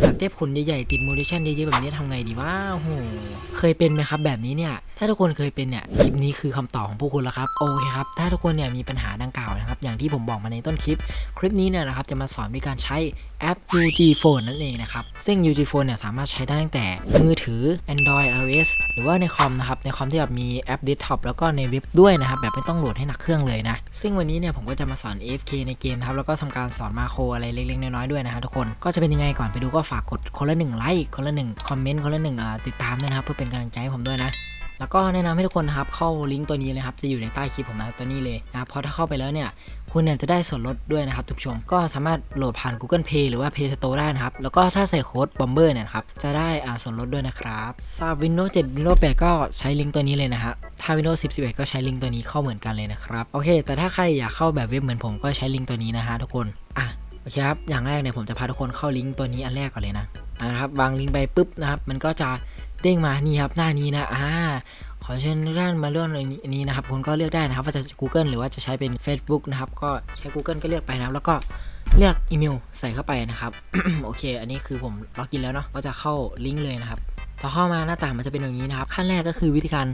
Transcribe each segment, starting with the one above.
อยากได้ผลใหญ่ๆติดมูเดชันเยอะๆแบบนี้ทำไงดีวะโอ้โหเคยเป็นไหมครับแบบนี้เนี่ย ถ้าทุกคนเคยเป็นเนี่ยคลิปนี้คือคำตอบของพวกคุณแล้วครับโอเคครับถ้าทุกคนเนี่ยมีปัญหาดังกล่าวนะครับอย่างที่ผมบอกมาในต้นคลิป คลิปนี้เนี่ยนะครับจะมาสอนวิธีการใช้ แอป UG Phone นั่นเองนะครับ ซึ่ง UG Phone เนี่ยสามารถใช้ได้ตั้งแต่มือถือ Android iOS หรือว่าในคอมนะครับ ในคอมที่แบบมีแอป Desktop แล้วก็ในเว็บด้วยนะครับ แบบไม่ต้องโหลดให้หนักเครื่องเลยนะ ซึ่งวันนี้เนี่ยผมก็จะมาสอน AFK ในเกมครับ แล้วก็ทำการสอนมาโครอะไรเล็กๆ น้อยๆ ด้วยนะฮะทุกคน ก็จะเป็นยังไงก่อนไปดูก็ฝากกดคนละหนึ่งไลค์ คนละหนึ่งคอมเมนต์ คนละหนึ่งอ่าติดตามด้วยนะครับ เพื่อเป็นกำลังใจให้ผมด้วยนะ แล้วก็แนะนำให้ทุกคนนะครับเข้าลิงก์ตัวนี้เลยครับจะอยู่ในใต้คลิปผมนะตัวนี้เลยนะครับเพราะถ้าเข้าไปแล้วเนี่ยคุณเนี่ยจะได้ส่วนลดด้วยนะครับทุกชม ก็สามารถโหลดผ่าน Google Play หรือว่า Play Store ได้นะครับ แล้วก็ถ้าใส่โค้ด Bomber เนี่ยนะครับจะได้อ่าส่วนลดด้วยนะครับสำหรับ Windows 7 Windows 8 ก็ใช้ลิงก์ตัวนี้เลยนะฮะถ้า Windows 10 11 ก็ใช้ลิงก์ตัวนี้เข้าเหมือนกันเลยนะครับโอเค แต่ถ้าใครอยากเข้าแบบเว็บเหมือนผมก็ใช้ลิงก์ตัวนี้นะฮะทุกคนอะโอเคครับอย่างแรกเนี่ยผมจะพาทุกคนเข้าลิงก์ตัวนี้อันแรกก่อนเลยนะนะครับวางลิงก์ไปปุ๊บนะครับมันก็จะ เด้งมานี่ครับหน้านี้นะอ่าขอเชิญทุกท่านมาเลือกในนี้นะครับคุณก็เลือกได้นะครับว่าจะ Google หรือว่าจะใช้เป็น Facebook นะครับก็ใช้ Google ก็เลือกไปนะครับแล้วก็เลือกอีเมลใส่เข้าไปนะครับ โอเค อันนี้คือผมล็อกอินแล้วเนาะก็จะเข้าลิงก์เลยนะครับ พอเข้ามาหน้าต่างมันจะเป็นแบบนี้นะครับ ขั้นแรกก็คือวิธีการ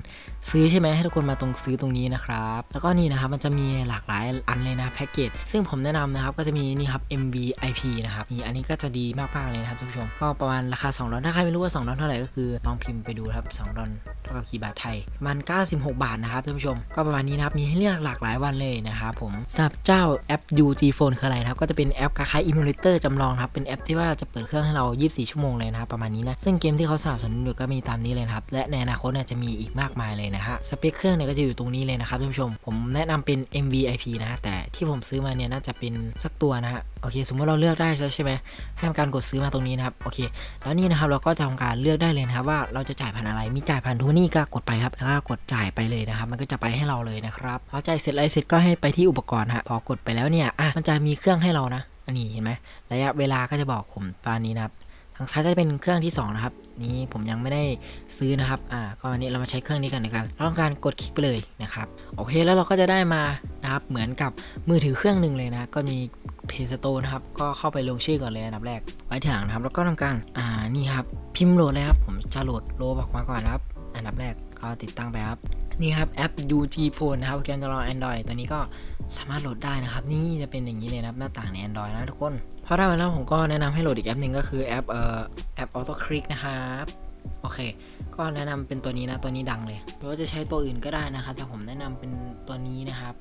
ซื้อใช่ไหมให้ทุกคนมาตรงซื้อตรงนี้นะครับ แล้วก็นี่นะครับมันจะมีหลากหลายอันเลยนะแพ็กเกจซึ่งผมแนะนำนะครับก็จะมีนี่ครับ MVIP นะครับนี่อันนี้ก็จะดีมากๆเลยนะครับทุกผู้ชมก็ประมาณราคา2ดอลถ้าใครไม่รู้ว่า2ดอลเท่าไหร่ก็คือลองพิมพ์ไปดูครับ2ดอลเท่ากับกี่บาทไทยประมัน96 บาทนะครับท่านผู้ชม ก็ประมาณนี้นะครับมีให้เลือกหลากหลายวันเลยนะครับผมสำหรับเจ้าแอป UG Phone คืออะไรนะครับก็จะเป็นแอปคล้ายๆ emulator จำลองนะครับเป็นแอปที่ว่าจะเปิดเครื่องให้เรา 24 ชั่วโมงเลยนะครับประมาณนี้นะซึ่งเกมที่เขาสนับสนุนอยู่ก็มีตามนี้เลยครับและในอนาคตเนี่ยจะมีอีกมากมายเลยนะฮะสเปคเครื่องเนี่ยก็จะอยู่ตรงนี้เลยนะครับท่านผู้ชม ผมแนะนำเป็น MVIP นะฮะแต่ที่ผมซื้อมาเนี่ยน่าจะเป็นสักตัวนะฮะโอเค สมมติเราเลือกได้แล้วใช่ไหมให้ทำการกดซื้อมาตรงนี้นะครับโอเค แล้วนี่นะครับเราก็จะทำการเลือกได้เลยนะครับว่าเราจะจ่ายผ่านอะไรมีจ่ายผ่านทูนี่นี่ก็กดไปครับแล้วก็กดจ่ายไปเลยนะครับ มันก็จะไปให้เราเลยนะครับพอจ่ายเสร็จอะไรเสร็จก็ให้ไปที่อุปกรณ์ฮะพอกดไปแล้วเนี่ยอะมันจะมีเครื่องให้เรานะอันนี้เห็นไหมระยะเวลาก็จะบอกผมประมานี้นะครับทางซ้ายก็จะเป็นเครื่องที่สองนะครับ นี้ผมยังไม่ได้ซื้อนะครับ อ่า ก็วันนี้เรามาใช้เครื่องนี้กันในการต้องการกดคลิกไปเลยนะครับ โอเคแล้วเราก็จะได้มานะครับ เหมือนกับมือถือเครื่องหนึ่งเลยนะ ก็มีเพย์สโตนะครับ ก็เข้าไปลงชื่อก่อนเลยอันดับแรกไว้ทีหลังนะครับ แล้วก็ทำการ อ่า นี่ครับ พิมพ์โหลดเลยครับ ผมจะโหลดโลบอกมาก่อนนะครับ อันดับแรกก็ติดตั้งไปครับ นี่ครับแอป UG Phone นะครับเกมจะรอ Android ตัวนี้ก็สามารถโหลดได้นะครับ นี่จะเป็นอย่างนี้เลยนะครับหน้าต่างใน Android นะทุกคนพอได้มาแล้วผมก็แนะนำให้โหลดอีกแอปหนึ่งก็คือแอปเอ่อแอป Auto Click นะครับโอเค ก็แนะนำเป็นตัวนี้นะตัวนี้ดังเลยหรือว่าจะใช้ตัวอื่นก็ได้นะครับแต่ผมแนะนำเป็นตัวนี้นะครับ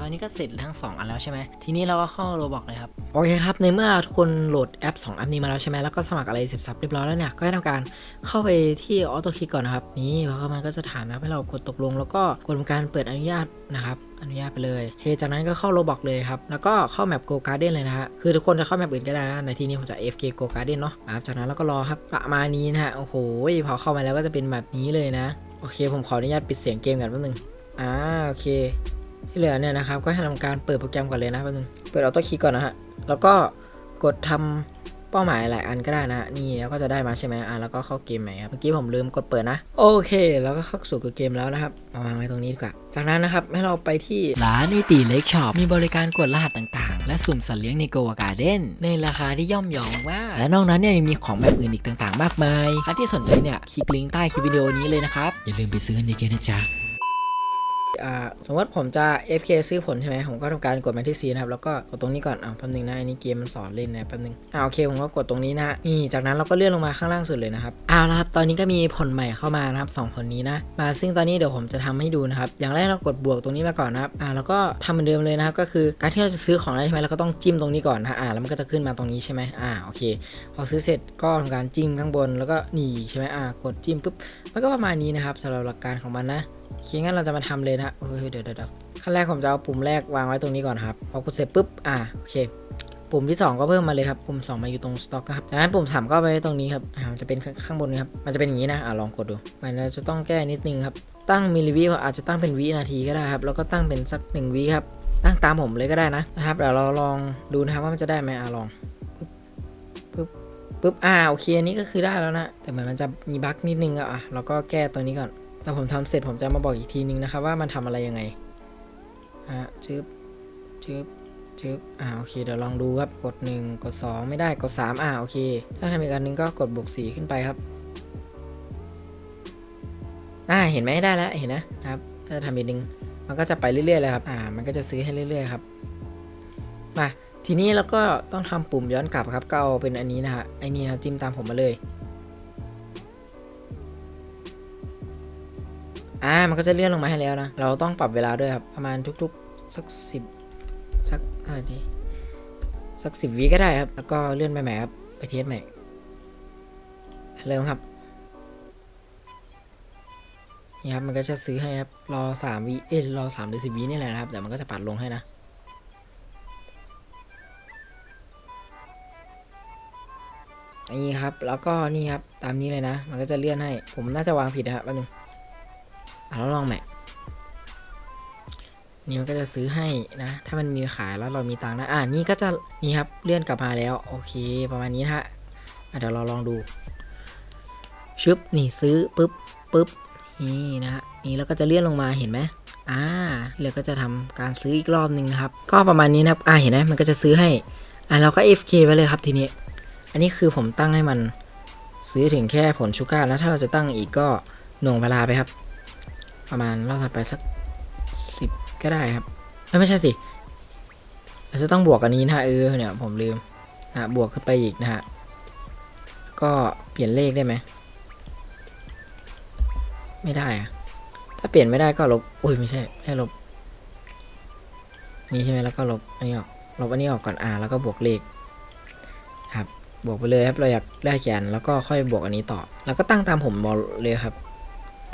ตอนนี้ก็เสร็จทั้ง 2 อันแล้วใช่ไหมทีนี้เราก็เข้าโรบอกเลยครับ โอเคครับ ในเมื่อทุกคนโหลดแอป 2 แอปนี้มาแล้วใช่ไหมแล้วก็สมัครอะไรเสร็จสับเรียบร้อยแล้วเนี่ย ก็ให้ทำการเข้าไปที่ออโต้คลิกก่อนนะครับ นี่เข้ามาก็จะถามนะครับให้เรากดตกลง แล้วก็กดทำการเปิดอนุญาตนะครับอนุญาตไปเลยโอเคจากนั้นก็เข้าโรบอกเลยครับ แล้วก็เข้าแมป Go Garden เลยนะฮะ คือทุกคนจะเข้าแมปอื่นก็ได้นะ ในที่นี้ผมจะ FK Go Garden เนาะอ่าจากนั้นเราก็รอครับ ประมาณนี้นะฮะ โอ้โห พอเข้ามาแล้วก็จะเป็นแบบนี้เลยนะ โอเค ผมขออนุญาตปิดเสียงเกมก่อนแป๊บนึง อ่า โอเค ที่เหลือเนี่ยนะครับก็ให้ทำการเปิดโปรแกรมก่อนเลยนะแป๊บนึงเปิดออโต้คีย์ก่อนนะฮะแล้วก็กดทำเป้าหมายหลายอันก็ได้นะ นี่แล้วก็จะได้มาใช่ไหมอ่าแล้วก็เข้าเกมใหม่ครับเมื่อกี้ผมลืมกดเปิดนะ โอเค แล้วก็เข้าสู่เกมแล้วนะครับเอาวางไว้ตรงนี้ดีกว่า จากนั้นนะครับให้เราไปที่ร้านไอตีเล็กช็อปมีบริการกดรหัสต่างๆ และสุ่มสัตว์เลี้ยงในโกวาการ์เด้นในราคาที่ย่อมเยาวมากและนอกนั้นเนี่ยยังมีของแบบอื่นอีกต่างๆ มากมายใครที่สนใจเนี่ยคลิกลิงก์ใต้คลิปวิดีโอนี้เลยนะครับอย่าลืมไปซื้อกันเยอะๆนะจ๊ะ สมมติผมจะ FK ซื้อผลใช่ไหมผมก็ทำการกดมาที่ C นะครับ แล้วก็กดตรงนี้ก่อนอ่าแป๊บนึงนะอันนี้เกมมันสอนเล่นนะแป๊บนึงอ่าโอเคผมก็กดตรงนี้นะนี่จากนั้นเราก็เลื่อนลงมาข้างล่างสุดเลยนะครับเอาละครับ ตอนนี้ก็มีผลใหม่เข้ามานะครับสองผลนี้นะ มาซึ่งตอนนี้เดี๋ยวผมจะทำให้ดูนะครับ อย่างแรกเรากดบวกตรงนี้มาก่อนนะครับอ่าแล้วก็ทำเหมือนเดิมเลยนะครับ ก็คือการที่เราจะซื้อของอะไรใช่ไหมเราก็ต้องจิ้มตรงนี้ก่อนนะอ่าแล้วมันก็จะขึ้นมาตรงนี้ใช่ไหมอ่าโอเค พอซื้อเสร็จก็ทำการจิ้มข้างบนแล้วก็นี่ใช่ไหมอ่ากดจิ้มปุ๊บมันก็ประมาณนี้นะครับสำหรับหลักการของมันนะ โอเคงั้นเราจะมาทำเลยนะโอ้ยเดี๋ยวเดี๋ยวขั้นแรกผมจะเอาปุ่มแรกวางไว้ตรงนี้ก่อนครับพอกดเสร็จปุ๊บอ่าโอเค ปุ่มที่ 2 ก็เพิ่มมาเลยครับปุ่ม 2 มาอยู่ตรงสต็อกครับจากนั้นปุ่ม 3 ก็ไปตรงนี้ครับอ่ามันจะเป็นข้างบนนี้ครับมันจะเป็นอย่างนี้นะอ่าลองกดดูมันจะต้องแก้นิดนึงครับตั้งมิลลิวิอาจจะตั้งเป็นวินาทีก็ได้ครับแล้วก็ตั้งเป็นสัก1วิครับตั้งตามผมเลยก็ได้นะนะครับเดี๋ยวเราลองดูนะครับว่ามันจะได้ไหมอ่าลองปึ๊บปึ๊บปึ๊บอ่าโอเคอันนี้ก็คือได้แล้วนะแต่เหมือนมันจะมีบั๊กนิดนึงอะเราก็แก้ตัวนี้ก่อน แต่ผมทำเสร็จผมจะมาบอกอีกทีนึงนะครับว่ามันทำอะไรยังไงอ่าชึบชึบจึ๊บอ่าโอเคเดี๋ยวลองดูครับกด 1 กด 2 ไม่ได้กด 3 อ่าโอเค ถ้าทำอีกอันนึงก็กดบวก4ขึ้นไปครับอ่าเห็นไหมได้แล้วเห็นนะครับ ถ้าทำอีกนึงมันก็จะไปเรื่อยๆเลยครับอ่ามันก็จะซื้อให้เรื่อยๆครับมาทีนี้เราก็ต้องทำปุ่มย้อนกลับครับก็เอาเป็นอันนี้นะฮะไอ้นี่นะจิ้มตามผมมาเลย อ่ามันก็จะเลื่อนลงมาให้แล้วนะ เราต้องปรับเวลาด้วยครับ ประมาณทุกๆ สักสิบสักอะไรดีสักสิบวิก็ได้ครับ แล้วก็เลื่อนไปใหม่ครับ ไปเทสใหม่ เริ่มครับ นี่ครับ มันก็จะซื้อให้ครับ รอสามวิ เอ้รอสามหรือสิบวินี่แหละนะครับเดี๋ยวมันก็จะปัดลงให้นะนี่ครับ แล้วก็นี่ครับ ตามนี้เลยนะ มันก็จะเลื่อนให้ ผมน่าจะวางผิดนะครับแป๊บนึง แล้วลองแมปนี่มันก็จะซื้อให้นะ ถ้ามันมีขายแล้วเรามีตังค์นะอ่านี่ก็จะนี่ครับเลื่อนกลับมาแล้ว โอเค ประมาณนี้นะฮะเดี๋ยวเราลองดูชึบนี่ซื้อปุ๊บปุ๊บนี่นะฮะนี่แล้วก็จะเลื่อนลงมาเห็นไหมอ่าแล้วก็จะทำการซื้ออีกรอบหนึ่งนะครับ ก็ประมาณนี้นะครับอ่าเห็นไหมมันก็จะซื้อให้อ่าเราก็ FK ไปเลยครับทีนี้ อันนี้คือผมตั้งให้มันซื้อถึงแค่ผลชูการ์แล้วถ้าเราจะตั้งอีกก็หน่วงเวลาไปครับ ประมาณรอบถัดไปสักสิบก็ได้ครับไม่ใช่สิเราจะต้องบวกอันนี้นะเออเนี่ยผมลืมนะบวกขึ้นไปอีกนะฮะก็เปลี่ยนเลขได้ไหมไม่ได้อะถ้าเปลี่ยนไม่ได้ก็ลบอุ้ยไม่ใช่ให้ลบนี่ใช่ไหมแล้วก็ลบอันนี้ออกลบอันนี้ออกก่อนอ่าแล้วก็บวกเลขครับบวกไปเลยครับเราอยากได้แขนแล้วก็ค่อยบวกอันนี้ต่อ แล้วก็ตั้งตามผมบอกเลยครับ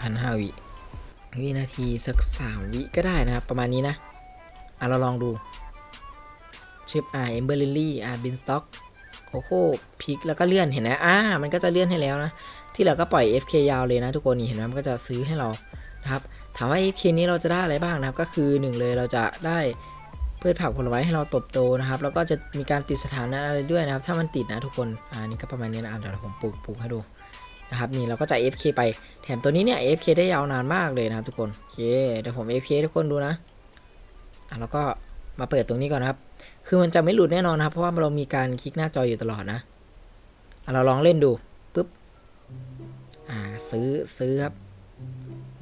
พันห้าวิ วินาทีสักสามวิก็ได้นะครับ ประมาณนี้นะ อะ เราลองดูชิปอ่าเอมเบอร์ลิลี่อ่าบินสต็อกโคโค่พิกแล้วก็เลื่อนเห็นไหมอ่ามันก็จะเลื่อนให้แล้วนะ ที่เหลือก็ปล่อย FK ยาวเลยนะทุกคนนี่เห็นไหมมันก็จะซื้อให้เรานะครับ ถามว่า FK นี้เราจะได้อะไรบ้างนะครับ ก็คือหนึ่งเลยเราจะได้พืชผักผลไม้ให้เราตบโตนะครับ แล้วก็จะมีการติดสถานะอะไรด้วยนะครับ ถ้ามันติดนะทุกคน อ่านี่ก็ประมาณนี้นะอะเดี๋ยวผมปลูกปลูกให้ดู นะครับนี่เราก็จะ FK ไปแถมตัวนี้เนี่ย FK ได้ยาวนานมากเลยนะครับทุกคนโอเคเดี๋ยวผม FK ทุกคนดูนะอะแล้วก็มาเปิดตรงนี้ก่อนนะครับ คือมันจะไม่หลุดแน่นอนนะครับ เพราะว่าเรามีการคลิกหน้าจออยู่ตลอดนะอะเราลองเล่นดูปุ๊บอ่าซื้อซื้อครับ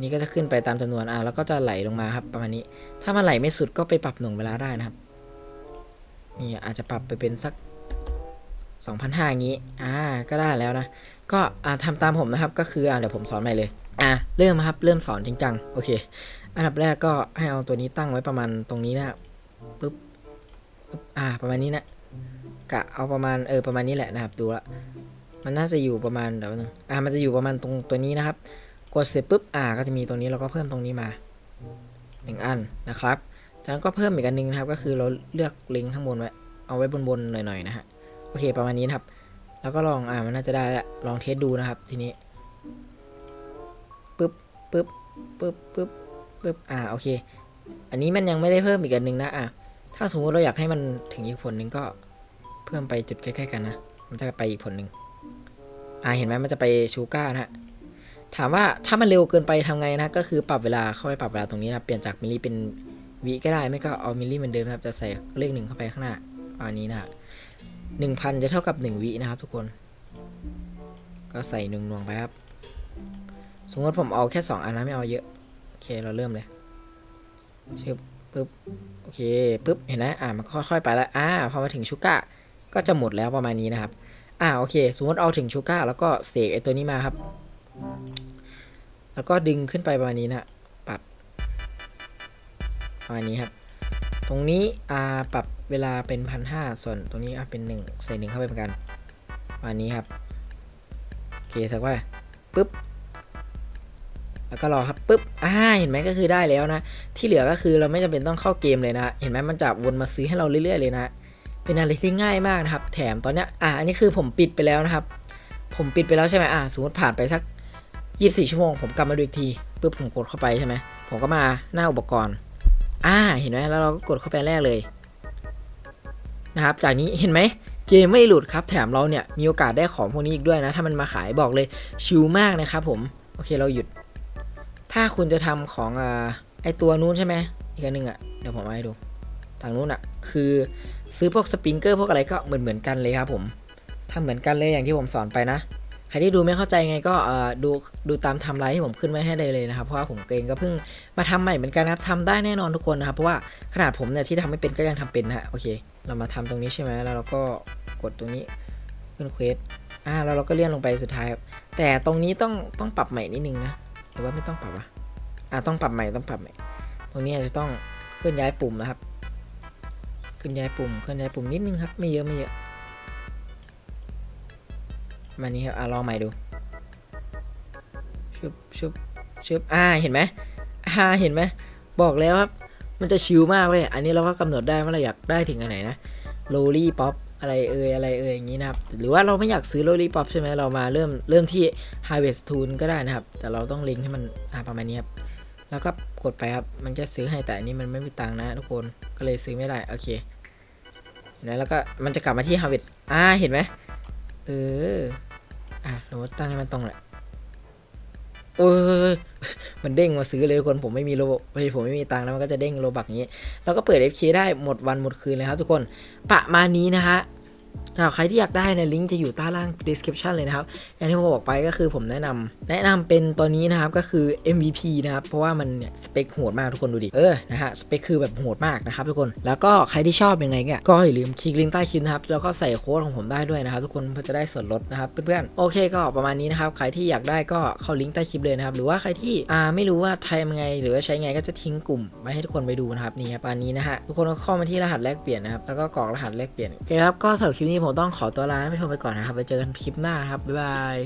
นี่ก็จะขึ้นไปตามจำนวนอะแล้วก็จะไหลลงมาครับประมาณนี้ ถ้ามันไหลไม่สุดก็ไปปรับหน่วงเวลาได้นะครับนี่อาจจะปรับไปเป็นสัก 2,500อย่างนี้ อ่า ก็ได้แล้วนะ ก็อ่าทำตามผมนะครับ ก็คืออ่าเดี๋ยวผมสอนใหม่เลย อ่าเริ่มครับ เริ่มสอนจริงจัง โอเค อันดับแรกก็ให้เอาตัวนี้ตั้งไว้ประมาณตรงนี้นะครับปึ๊บปึ๊บ อ่า ประมาณนี้นะ กะเอาประมาณ เออ ประมาณนี้แหละนะครับ ดูละ มันน่าจะอยู่ประมาณเดี๋ยวนึงอ่า มันจะอยู่ประมาณตรงตัวนี้นะครับ กดเสร็จปุ๊บ อ่า ก็จะมีตรงนี้เราก็เพิ่มตรงนี้มาหนึ่งอันนะครับ จากนั้นก็เพิ่มอีกอันหนึงนะครับ ก็คือเราเลือกลิงก์ข้างบนไว้ เอาไว้บนๆหน่อยๆนะฮะ เคประมาณนี้นะครับ แล้วก็ลองอ่ามันน่าจะได้แล้วลองเทสดูนะครับ ทีนี้ปึ๊บปึ๊บปึ๊บปึ๊บปึ๊บอ่าโอเค อันนี้มันยังไม่ได้เพิ่มอีกอันหนึ่งนะอะถ้าสมมติเราอยากให้มันถึงอีกผลหนึ่งก็เพิ่มไปจุดใกล้ๆกันนะมันจะไปอีกผลหนึ่งอ่าเห็นไหมมันจะไปชูก้านะฮะถามว่าถ้ามันเร็วเกินไปทำไงนะก็คือปรับเวลาเข้าไปปรับเวลาตรงนี้นะเปลี่ยนจากมิลลิเป็นวิก็ได้ไม่ก็เอามิลลิเหมือนเดิมนะครับจะใส่เลขหนึ่งเข้าไปข้างหน้าอันนี้นะ ฮะหนึ่งพันจะเท่ากับหนึ่งวินะครับทุกคน ก็ใส่หนึ่งหน่วงไปครับ สมมติผมเอาแค่สองอันนะไม่เอาเยอะ โอเคเราเริ่มเลยชึบปึ๊บ โอเคปึ๊บ เห็นไหมอ่ามันค่อยๆไปแล้ว อ่าพอมาถึงชูก้าก็จะหมดแล้วประมาณนี้นะครับ อ่าโอเค สมมติเอาถึงชูก้าแล้วก็เสกไอตัวนี้มาครับ แล้วก็ดึงขึ้นไปประมาณนี้นะปัดประมาณนี้ครับ ตรงนี้อ่าปรับ เวลาเป็นพันห้าส่วนตรงนี้อะเป็นหนึ่งใส่หนึ่งเข้าไปเหมือนกันประมาณนี้ครับโอเคสักว่าปุ๊บแล้วก็รอครับปุ๊บอ่าเห็นไหมก็คือได้แล้วนะ ที่เหลือก็คือเราไม่จำเป็นต้องเข้าเกมเลยนะ เห็นไหมมันจะวนมาซื้อให้เราเรื่อยๆเลยนะ เป็นอะไรที่ง่ายมากนะครับ แถมตอนเนี้ยอ่าอันนี้คือผมปิดไปแล้วนะครับ ผมปิดไปแล้วใช่ไหมอ่าสมมติผ่านไปสัก 24 ชั่วโมง ผมกลับมาดูอีกทีปุ๊บผมกดเข้าไปใช่ไหมผมก็มาหน้าอุปกรณ์ อ่า เห็นไหมแล้วเราก็กดเข้าไปแรกเลย นะครับ จากนี้เห็นไหมเกมไม่หลุดครับ แถมเราเนี่ยมีโอกาสได้ของพวกนี้อีกด้วยนะ ถ้ามันมาขายบอกเลยชิลมากนะครับผม โอเคเราหยุด ถ้าคุณจะทำของอไอตัวนู้นใช่ไหมอีกอันหนึ่งอะเดี๋ยวผมเอาให้ดูทางนู้นอะคือซื้อพวกสปริงเกอร์พวกอะไรก็เหมือนเหมือนกันเลยครับผมทำเหมือนกันเลยอย่างที่ผมสอนไปนะ ใครที่ดูไม่เข้าใจไงก็ดูดูตามทำไลน์ที่ผมขึ้นไว้ให้เลยเลยนะครับ เพราะว่าผมเองก็เพิ่งมาทำใหม่เหมือนกันนะครับทำได้แน่นอนทุกคนนะครับ เพราะว่าขนาดผมเนี่ยที่ทำไม่เป็นก็ยังทำเป็นนะฮะโอเค เรามาทำตรงนี้ใช่ไหมแล้วเราก็กดตรงนี้ขึ้นเควสอ่าแล้วเราก็เลื่อนลงไปสุดท้ายครับแต่ตรงนี้ต้องต้องปรับใหม่นิดนึงนะหรือว่าไม่ต้องปรับวะอ่าต้องปรับใหม่ต้องปรับใหม่ ตรงนี้อาจจะต้องเคลื่อนย้ายปุ่มนะครับ เคลื่อนย้ายปุ่มเคลื่อนย้ายปุ่มนิดนึงครับ ไม่เยอะไม่เยอะ มานี้ครับอ่าลองใหม่ดูชุบชุบชุบอ่าเห็นไหมอ่าเห็นไหมบอกแล้วครับมันจะชิลมากเลยอันนี้เราก็กำหนดได้ว่าเราอยากได้ถึงอันไหนนะโรลี่ป๊อปอะไรเอ่ยอะไรเอ่ยอย่างนี้นะครับหรือว่าเราไม่อยากซื้อโรลี่ป๊อปใช่ไหมเรามาเริ่มเริ่มที่ Harvest Tool ก็ได้นะครับ แต่เราต้องลิงก์ให้มันอ่าประมาณนี้ครับแล้วก็กดไปครับมันจะซื้อให้แต่อันนี้มันไม่มีตังนะทุกคนก็เลยซื้อไม่ได้โอเคนไหมแล้วก็มันจะกลับมาที่ Harvest อ่าเห็นไหมเออ อะเราตั้งให้มันตรงแหละโอ้ยมันเด้งมาซื้อเลยทุกคนผมไม่มีโลไม่ผมไม่มีตังค์แล้วมันก็จะเด้งโลบักอย่างนี้ แล้วก็เปิด FK ได้หมดวันหมดคืนเลยครับทุกคน ประมาณนี้นะฮะ ถ้าใครที่อยากได้เนะลิงก์จะอยู่ใต้ล่าง description เลยนะครับ อย่างที่ผมบอกไปก็คือผมแนะนำแนะนำเป็นตัวนี้นะครับก็คือ MVP นะครับ เพราะว่ามันเนี่ยสเปคโหดมากทุกคนดูดิ เออ นะฮะ สเปคคือแบบโหดมากนะครับทุกคน แล้วก็ใครที่ชอบยังไงเนี่ยก็อย่าลืมคลิกลิงก์ใต้คลิปนะครับ แล้วก็ใส่โค้ดของผมได้ด้วยนะครับ ทุกคนเพื่อจะได้ส่วนลดนะครับเพื่อนๆ โอเคก็ประมาณนี้นะครับ ใครที่อยากได้ก็เข้าลิงก์ใต้คลิปเลยนะครับ หรือว่าใครที่อ่าไม่รู้ว่าทำยังไง หรือว่าใช้ไงก็จะทิ้งกลุ่มไว้ให้ทุกคนไปดูนะครับนี่ครับประมาณนี้นะฮะทุกคนก็เข้ามาที่รหัสแลกเปลี่ยนนะครับแล้วก็กรอกรหัสแลกเปลี่ยนโอเคครับก็สำหรับคลิปนี้ผมต้องขอตัวลาท่านผู้ชมไปก่อนนะครับ ไปเจอกันคลิปหน้าครับ บ๊ายบาย